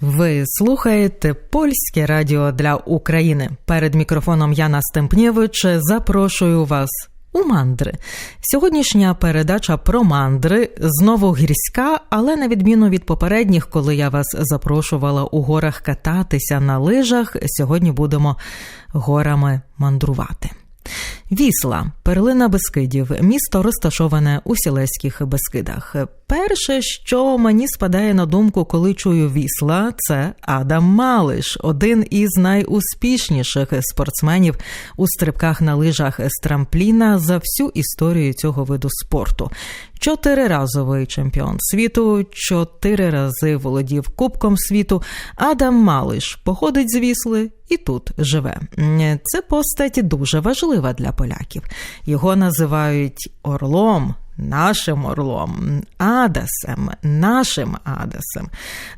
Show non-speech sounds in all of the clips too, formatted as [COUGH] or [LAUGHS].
Ви слухаєте польське радіо для України. Перед мікрофоном Яна Стемпнєвич запрошую вас у мандри. Сьогоднішня передача про мандри знову гірська, але на відміну від попередніх, коли я вас запрошувала у горах кататися на лижах, сьогодні будемо горами мандрувати. Вісла, перлина Бескидів, місто розташоване у Сілеських Бескидах. Перше, що мені спадає на думку, коли чую вісла, це Адам Малиш, один із найуспішніших спортсменів у стрибках на лижах з трампліна за всю історію цього виду спорту. Чотириразовий чемпіон світу, чотири рази володів Кубком світу. Адам Малиш походить з вісли і тут живе. Це постать дуже важлива для поляків. Його називають Орлом нашим орлом, Адасем, нашим Адасем.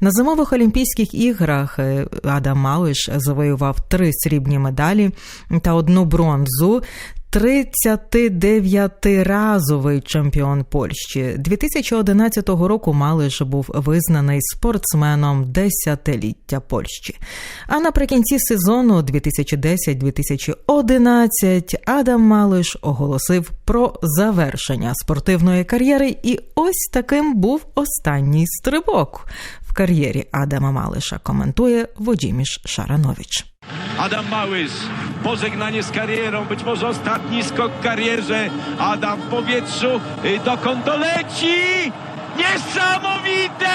На зимових Олімпійських іграх е, Адам Малиш завоював три срібні медалі та одну бронзу. 39-разовий чемпіон Польщі 2011 року Малиш був визнаний спортсменом десятиліття Польщі. А наприкінці сезону 2010-2011 Адам Малиш оголосив про завершення спортивної кар'єри, і ось таким був останній стрибок в кар'єрі Адама Малиша. Коментує Водіміш Шаранович. Adam Małysz, pożegnanie z karierą, być może ostatni skok w karierze. Adam w powietrzu, y, dokąd doleci? Niesamowite!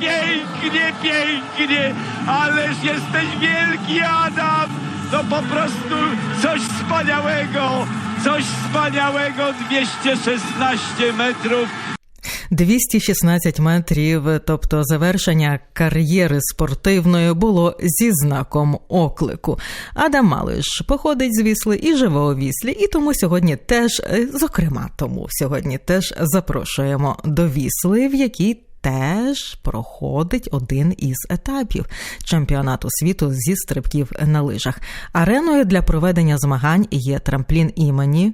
Pięknie, pięknie, ależ jesteś wielki Adam! No po prostu coś wspaniałego, coś wspaniałego, 216 metrów. 216 метрів, тобто завершення кар'єри спортивної, було зі знаком оклику. Адам Малиш походить з вісли і живе у віслі, і тому сьогодні теж, е, зокрема, тому сьогодні теж запрошуємо до вісли, в якій Теж проходить один із етапів чемпіонату світу зі стрибків на лижах. Ареною для проведення змагань є трамплін імені.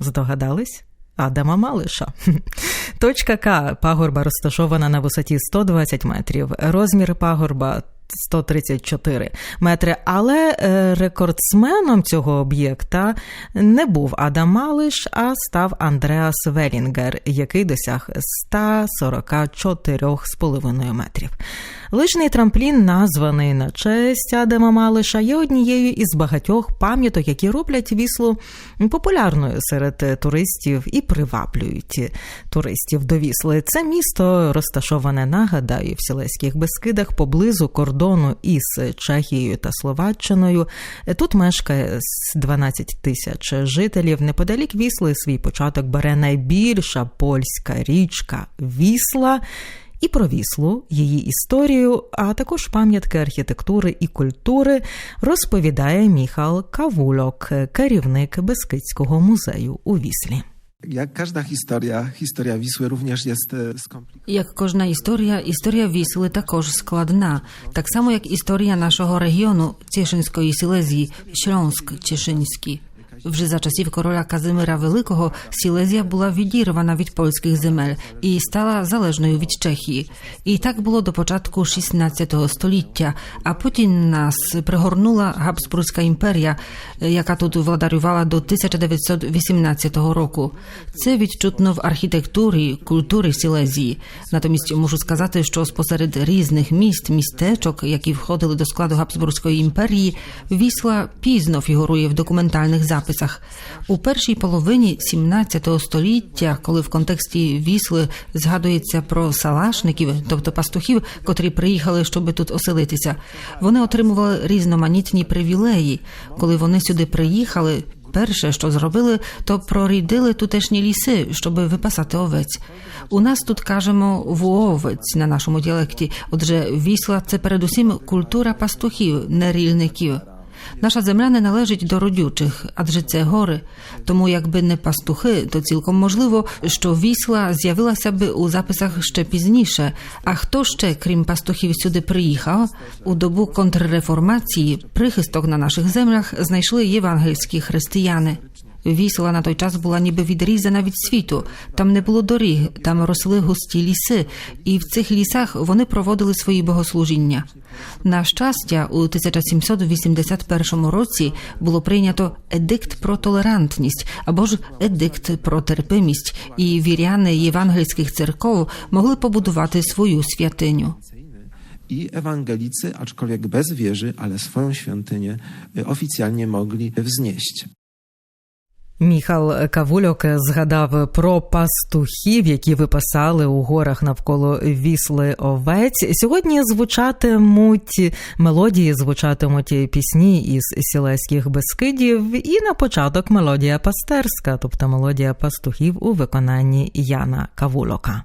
Здогадались? Адама Малиша. [LAUGHS] Точка К пагорба розташована на висоті 120 метрів. Розмір пагорба 134 метри. Але е, рекордсменом цього об'єкта не був Адам Малиш, а став Андреас Велінгер, який досяг 144,5 метрів. Лижний трамплін, названий на честь Адама Малиша, є однією із багатьох пам'яток, які роблять віслу популярною серед туристів і приваблюють туристів до вісли. Це місто розташоване, нагадаю, в Сілеських Бескидах поблизу кордону із Чехією та Словаччиною. Тут мешкає 12 тисяч жителів. Неподалік вісли свій початок бере найбільша польська річка Вісла і про віслу, її історію, а також пам'ятки архітектури і культури розповідає Міхал Кавульок, керівник Бескидського музею у Віслі. Jak każda historia, historia Wisły również jest e, skomplikowana. Як кожна історія, історія Вісли також складна, так само як історія нашого регіону Cieszyńskiej Сілезії, Śląsk Cieszyński. Вже за часів короля Казимира Великого Сілезія була відірвана від польських земель і стала залежною від Чехії. І так було до початку 16 століття. А потім нас пригорнула Габсбурзька імперія, яка тут владарювала до 1918 року. Це відчутно в архітектурі, культурі Сілезії. Натомість можу сказати, що спосеред різних міст, містечок, які входили до складу Габсбурзької імперії, вісла пізно фігурує в документальних записах. У першій половині 17 століття, коли в контексті вісли згадується про салашників, тобто пастухів, котрі приїхали, щоб тут оселитися, вони отримували різноманітні привілеї. Коли вони сюди приїхали, перше, що зробили, то прорідили тутешні ліси, щоб випасати овець. У нас тут кажемо вуовець на нашому діалекті. Отже, вісла це передусім культура пастухів, нерільників. Наша земля не належить до родючих, адже це гори. Тому, якби не пастухи, то цілком можливо, що вісла з'явилася би у записах ще пізніше. А хто ще, крім пастухів, сюди приїхав? У добу контрреформації прихисток на наших землях знайшли євангельські християни. Вісла на той час була ніби відрізана від світу. Там не було доріг, там росли густі ліси, і в цих лісах вони проводили свої богослужіння. На щастя, у 1781 році було прийнято едикт про толерантність або ж едикт про терпимість, і віряни євангельських церков могли побудувати свою святиню. I ewangelicy, aczkolwiek wieży, ale swoją świątynię y, oficjalnie mogli wznieść. Міхал Кавульок згадав про пастухів, які випасали у горах навколо вісли овець. Сьогодні звучатимуть мелодії, звучатимуть пісні із сілеських безкидів, і на початок мелодія пастерська, тобто мелодія пастухів у виконанні Яна Кавульока.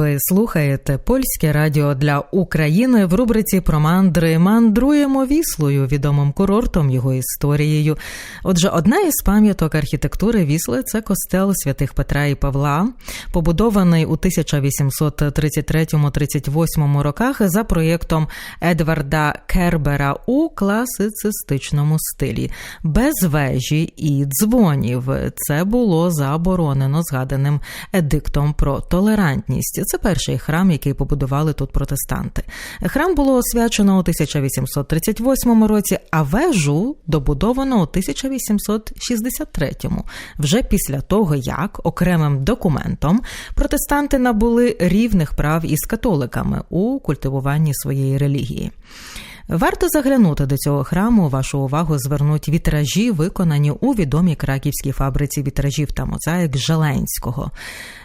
Ви слухаєте польське радіо для України в рубриці про мандри. Мандруємо віслою, відомим курортом, його історією. Отже, одна із пам'яток архітектури вісли це костел святих Петра і Павла, побудований у 1833-38 роках за проєктом Едварда Кербера у класицистичному стилі, без вежі і дзвонів. Це було заборонено згаданим едиктом про толерантність. Це перший храм, який побудували тут протестанти. Храм було освячено у 1838 році, а вежу добудовано у 1863, вже після того, як окремим документом протестанти набули рівних прав із католиками у культивуванні своєї релігії. Варто заглянути до цього храму. Вашу увагу звернуть вітражі, виконані у відомій краківській фабриці вітражів та мозаїк Желенського.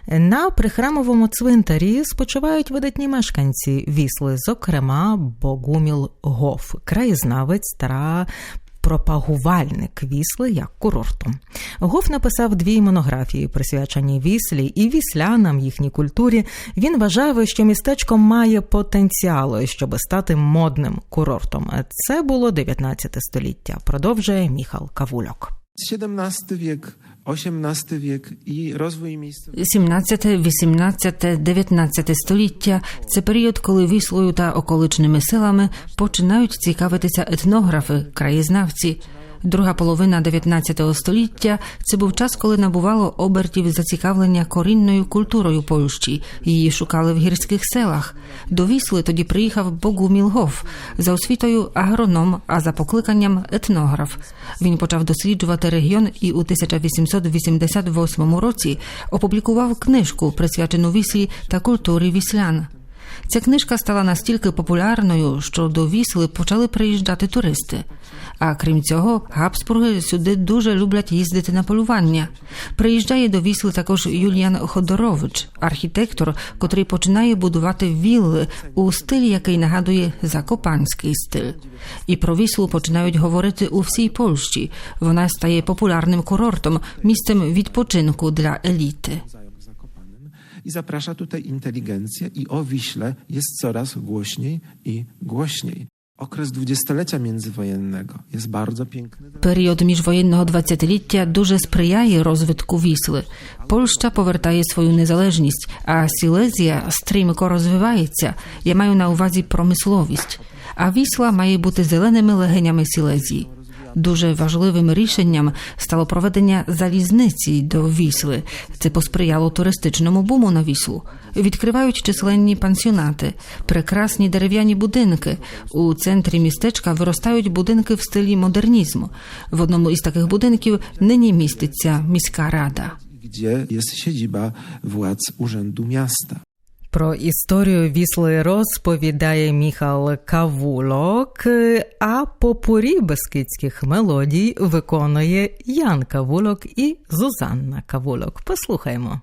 На прихрамовому цвинтарі спочивають видатні мешканці вісли, зокрема Богуміл Гоф, краєзнавець та пропагувальник вісли як курорту. Гоф написав дві монографії, присвячені віслі і віслянам їхній культурі. Він вважав, що містечко має потенціал, щоб стати модним курортом. Це було 19 століття. Продовжує Міхал Кавульок. XVII wiek, XVIII вік і розвої міста 17, 18, 19 століття це період, коли віслою та околичними селами починають цікавитися етнографи, краєзнавці. Друга половина 19 століття це був час, коли набувало обертів зацікавлення корінною культурою Польщі. Її шукали в гірських селах. До Вісли тоді приїхав Богуміл Гоф, за освітою агроном, а за покликанням етнограф. Він почав досліджувати регіон і у 1888 році опублікував книжку, присвячену віслі та культурі віслян. Ця книжка стала настільки популярною, що до Вісли почали приїжджати туристи. А крім цього, Габсбурги сюди дуже люблять їздити на полювання. Приїжджає до Вісли також Юліан Ходорович, архітектор, котрий починає будувати вілли у стилі, який нагадує закопанський стиль. І про Віслу починають говорити у всій Польщі. Вона стає популярним курортом, місцем відпочинку для еліти. I zaprasza tutaj inteligencję i o Wiśle jest coraz głośniej i głośniej. Okres dwudziestolecia międzywojennego jest bardzo piękny. Період міжвоєнного двадцятиліття дуже сприяє розвитку вісли. Польща повертає свою незалежність, а Сілезія стрімко розвивається. Я маю на увазі промисловість. А вісла має бути зеленими легенями Сілезії. Дуже важливим рішенням стало проведення залізниці до Вісли. Це посприяло туристичному буму на Віслу. Відкривають численні пансіонати, прекрасні дерев'яні будинки. У центрі містечка виростають будинки в стилі модернізму. В одному із таких будинків нині міститься міська рада. gdzie jest siedziba władz Urzędu Miasta. Про історію вісли розповідає Міхал Кавулок, а попурі бескидських мелодій виконує Ян Кавулок і Зузанна Кавулок. Послухаймо.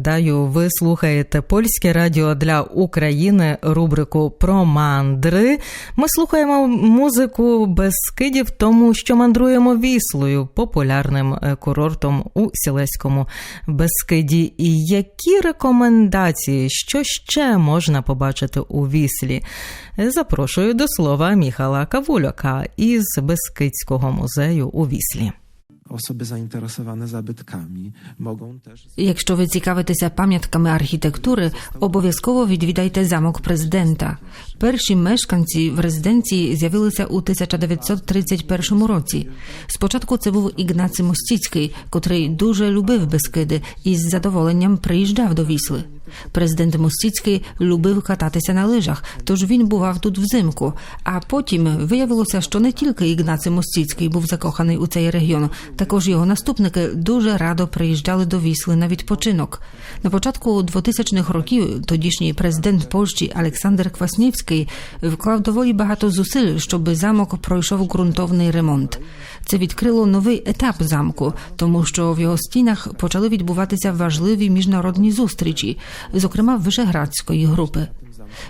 Нагадаю, ви слухаєте польське радіо для України, рубрику про мандри. Ми слухаємо музику без скидів, тому що мандруємо віслою, популярним е, курортом у Сілеському Безкиді. І які рекомендації, що ще можна побачити у віслі? Запрошую до слова Міхала Кавульока із Безкидського музею у Віслі. Osoby zainteresowane zabytkami mogą też. Якщо ви цікавитеся пам'ятками архітектури, обов'язково відвідайте замок президента. Перші мешканці в резиденції з'явилися у 1931 році. Спочатку це був Ігнаций Мостіцький, котрий дуже любив Бескиди і з задоволенням приїжджав до Вісли. Президент Мостіцький любив кататися на лижах, тож він бував тут взимку. А потім виявилося, що не тільки Ігнаций Мостіцький був закоханий у цей регіон, також його наступники дуже радо приїжджали до Вісли на відпочинок. На початку 2000-х років тодішній президент Польщі Олександр Кваснівський вклав доволі багато зусиль, щоб замок пройшов ґрунтовний ремонт. Це відкрило новий етап замку, тому що в його стінах почали відбуватися важливі міжнародні зустрічі, зокрема Вишеградської групи.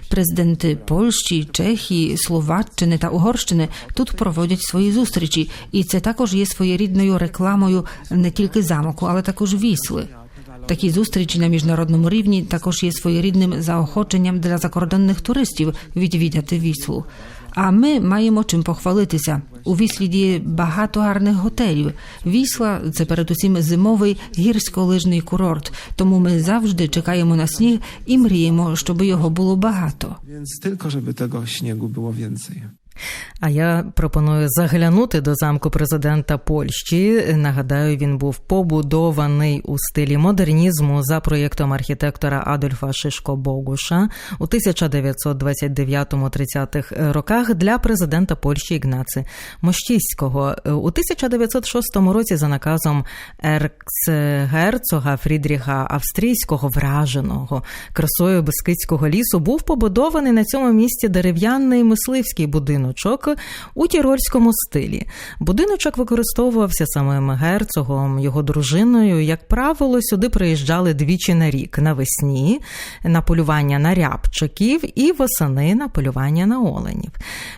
Президенти Польщі, Чехії, Словаччини та Угорщини тут проводять свої зустрічі, і це також є своєрідною рекламою не тільки замоку, але також вісли. Такі зустрічі на міжнародному рівні також є своєрідним заохоченням для закордонних туристів відвідати віслу. А ми маємо чим похвалитися. У віслі діє багато гарних готелів. Вісла це передусім зимовий гірськолижний курорт. Тому ми завжди чекаємо на сніг і мріємо, щоб його було багато. Тільки щоб того снігу було більше. А я пропоную заглянути до замку президента Польщі. Нагадаю, він був побудований у стилі модернізму за проєктом архітектора Адольфа Шишко Богуша у 1929-30-х роках для президента Польщі Ігнаци Мощіського. У 1906 році за наказом ерцгерцога Фрідріха Австрійського враженого красою Бескидського лісу був побудований на цьому місці дерев'яний мисливський будиночок у тірольському стилі. Будиночок використовувався самим герцогом, його дружиною. Як правило, сюди приїжджали двічі на рік навесні на полювання на рябчиків і восени на полювання на оленів.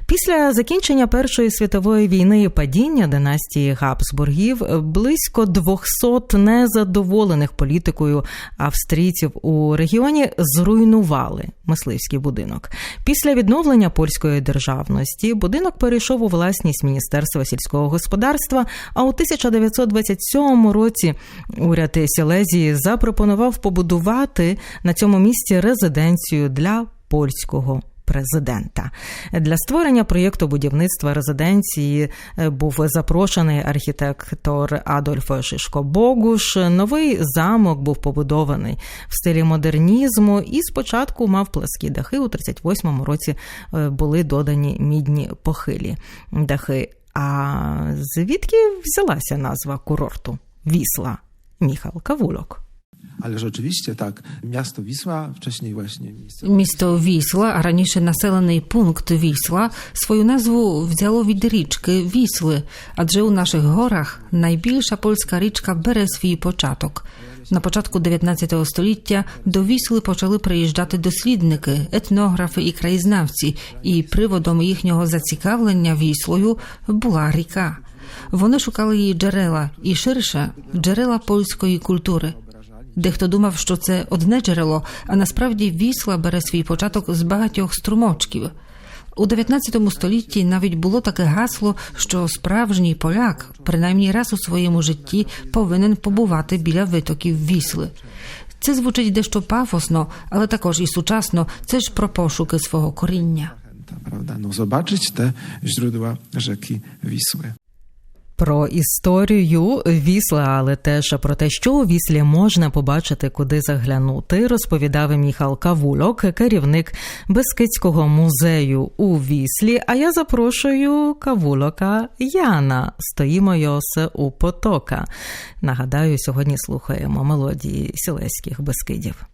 Після закінчення Першої світової війни і падіння династії Габсбургів близько 200 незадоволених політикою австрійців у регіоні зруйнували мисливський будинок. Після відновлення польської державності будинок перейшов у власність Міністерства сільського господарства. А у 1927 році уряд Сілезії запропонував побудувати на цьому місці резиденцію для польського. Президента для створення проєкту будівництва резиденції був запрошений архітектор Адольф Шишко Богуш. Новий замок був побудований в стилі модернізму і спочатку мав пласкі дахи. У 38-му році були додані мідні похилі дахи. А звідки взялася назва курорту Вісла Міхал Кавулок? Ale rzeczywiście tak, miasto Wisła, wcześniej właśnie miejsce Місто Вісла, а раніше населений пункт Вісла, свою назву взяло від річки Вісли, адже у наших горах найбільша польська річка бере свій початок. На початку 19 століття до Вісли почали приїжджати дослідники, етнографи і краєзнавці, і приводом їхнього зацікавлення Віслою була ріка. Вони шукали її джерела і ширше джерела польської культури. Дехто думав, що це одне джерело, а насправді вісла бере свій початок з багатьох струмочків. У 19 столітті навіть було таке гасло, що справжній поляк, принаймні раз у своєму житті, повинен побувати біля витоків вісли. Це звучить дещо пафосно, але також і сучасно. Це ж про пошуки свого коріння. prawda? No, zobaczyć te źródła rzeki Wisły. Про історію Вісла, але теж про те, що у Віслі можна побачити, куди заглянути, розповідав Міхал Кавульок, керівник Бескидського музею у Віслі. А я запрошую Кавульока Яна. Стоїмо Йосе у потока. Нагадаю, сьогодні слухаємо мелодії сілеських Бескидів.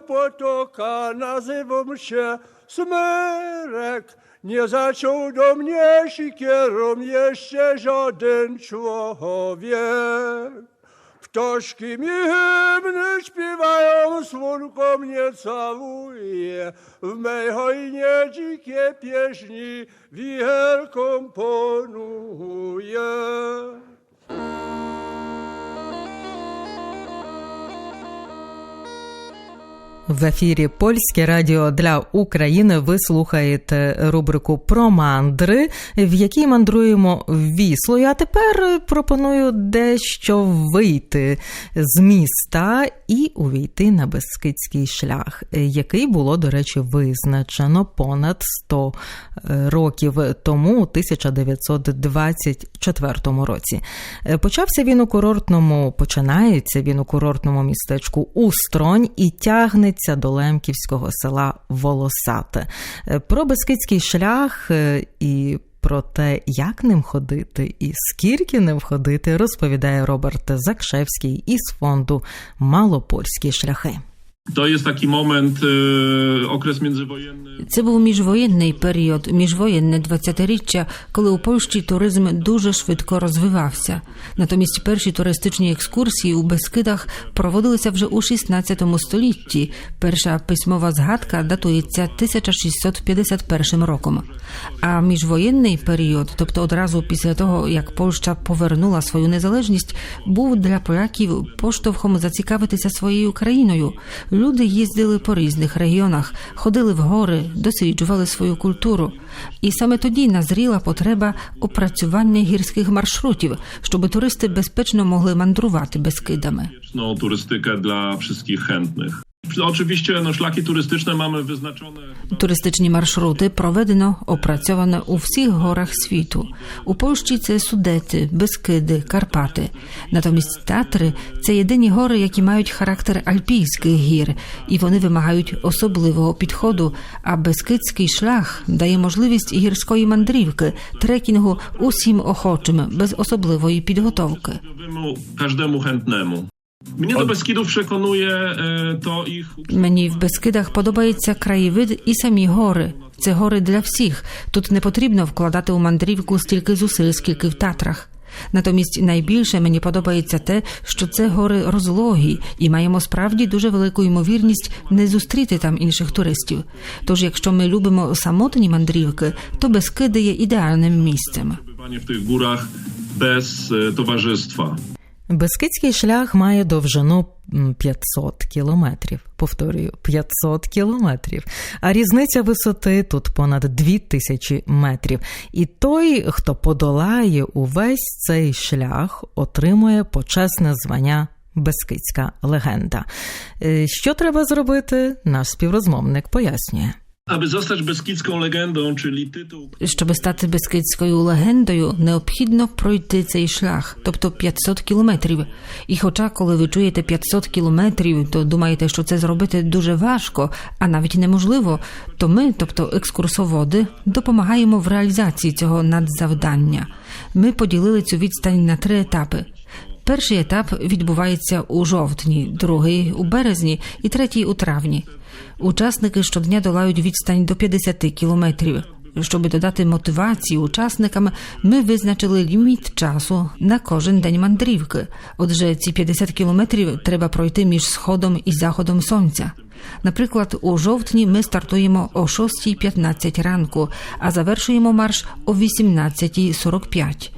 Potoka, nazywam się Smyrek. Nie zaczął do mnie sikierą jeszcze żaden człowiek. Ptoszki mi hymny śpiewają, słonko mnie całuje. W mej hojnie dzikie pieśni wielką ponuje. В ефірі Польське радіо для України. Ви слухаєте рубрику про мандри, в якій мандруємо віслою. А тепер пропоную дещо вийти з міста і увійти на Бескидський шлях, який було, до речі, визначено понад 100 років тому, у 1924 році. Почався він у курортному, починається він у курортному містечку Устронь і тягнеться до лемківського села Волосате. Про Бескидський шлях е, і про те, як ним ходити і скільки ним ходити, розповідає Роберт Закшевський із фонду Малопольські шляхи. To jest taki moment, okres międzywojenny. Це був міжвоєнний період, міжвоєнне 20-річчя, коли у Польщі туризм дуже швидко розвивався. Натомість перші туристичні екскурсії у Бескидах проводилися вже у 16 столітті. Перша письмова згадка датується 1651 роком. А міжвоєнний період, тобто одразу після того, як Польща повернула свою незалежність, був для поляків поштовхом зацікавитися своєю країною. Люди їздили по різних регіонах, ходили в гори, досліджували свою культуру. І саме тоді назріла потреба опрацювання гірських маршрутів, щоб туристи безпечно могли мандрувати безкидами. туристика для всіх chętnych. Oczywiście no, szlaki turystyczne mamy wyznaczone. Туристичні маршрути проведено, опрацьовано у всіх горах світу. У Польщі це Судети, Бескиди, Карпати. Натомість Татри це єдині гори, які мають характер альпійських гір, і вони вимагають особливого підходу. А Бескидський шлях дає можливість гірської мандрівки, трекінгу усім охочим, без особливої підготовки. Każdemu chętnemu. Mnie do Beskidów przekonuje e, to ich. Мені в Бескидах подобається краєвид і самі гори. Це гори для всіх. Тут не потрібно вкладати у мандрівку стільки зусиль, скільки в Татрах. Натомість найбільше мені подобається те, що це гори розлогі, і маємо справді дуже велику ймовірність не зустріти там інших туристів. Тож, якщо ми любимо самотні мандрівки, то Бескиди є ідеальним місцем. Bywanie w tych górach bez e, towarzystwa. Бескидський шлях має довжину 500 кілометрів. Повторюю, 500 кілометрів. А різниця висоти тут понад 2000 метрів. І той, хто подолає увесь цей шлях, отримує почесне звання Бескидська легенда. Е, Що треба зробити? Наш співрозмовник пояснює. Aby zostać beskidzką legendą, czyli tytuł, Щоб стати бескидською легендою, необхідно пройти цей шлях, тобто 500 кілометрів. І хоча, коли ви чуєте 500 кілометрів, то думаєте, що це зробити дуже важко, а навіть неможливо, то ми, тобто екскурсоводи, допомагаємо в реалізації цього надзавдання. Ми поділили цю відстань на три етапи. Перший етап відбувається у жовтні, другий у березні і третій у травні. Учасники щодня долають відстань до 50 кілометрів. Щоб додати мотивації учасникам, ми визначили ліміт часу на кожен день мандрівки. Отже, ці 50 кілометрів треба пройти між сходом і заходом сонця. Наприклад, у жовтні ми стартуємо о 6.15 ранку, а завершуємо марш о 18.45.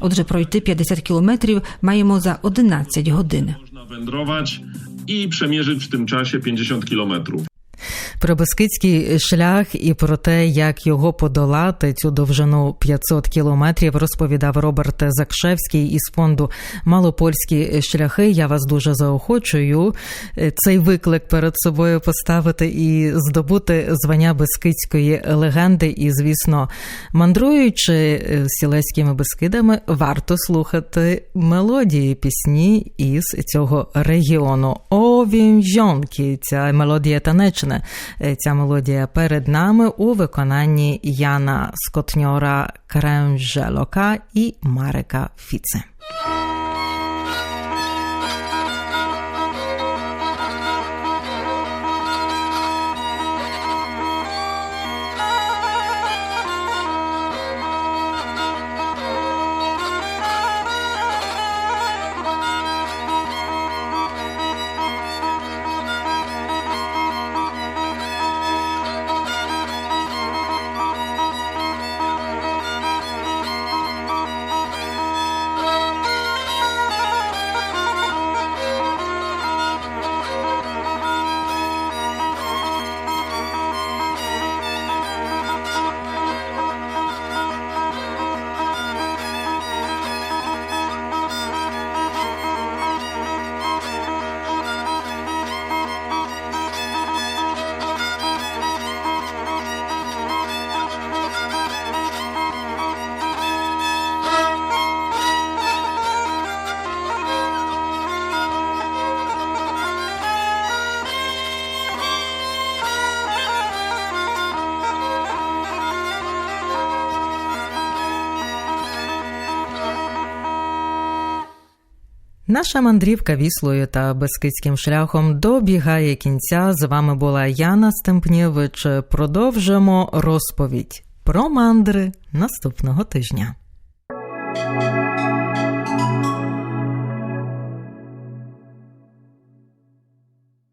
Отже, пройти 50 кілометрів маємо за 11 годин. wędrować i przemierzyć w tym czasie 50 kilometrów. Про Бескидський шлях і про те, як його подолати цю довжину 500 кілометрів, розповідав Роберт Закшевський із фонду Малопольські шляхи. Я вас дуже заохочую е, цей виклик перед собою поставити і здобути звання Бескидської легенди. І, звісно, мандруючи е, сілеськими Бескидами, варто слухати мелодії пісні із цього регіону. О, вімжонки, ця мелодія танечна. Е, Ця мелодія перед нами у виконанні Яна Скотньора Кремжелока і Марика Фіце. Наша мандрівка віслою та безкидським шляхом добігає кінця. З вами була Яна Стемпнєвич. Продовжимо розповідь про мандри наступного тижня.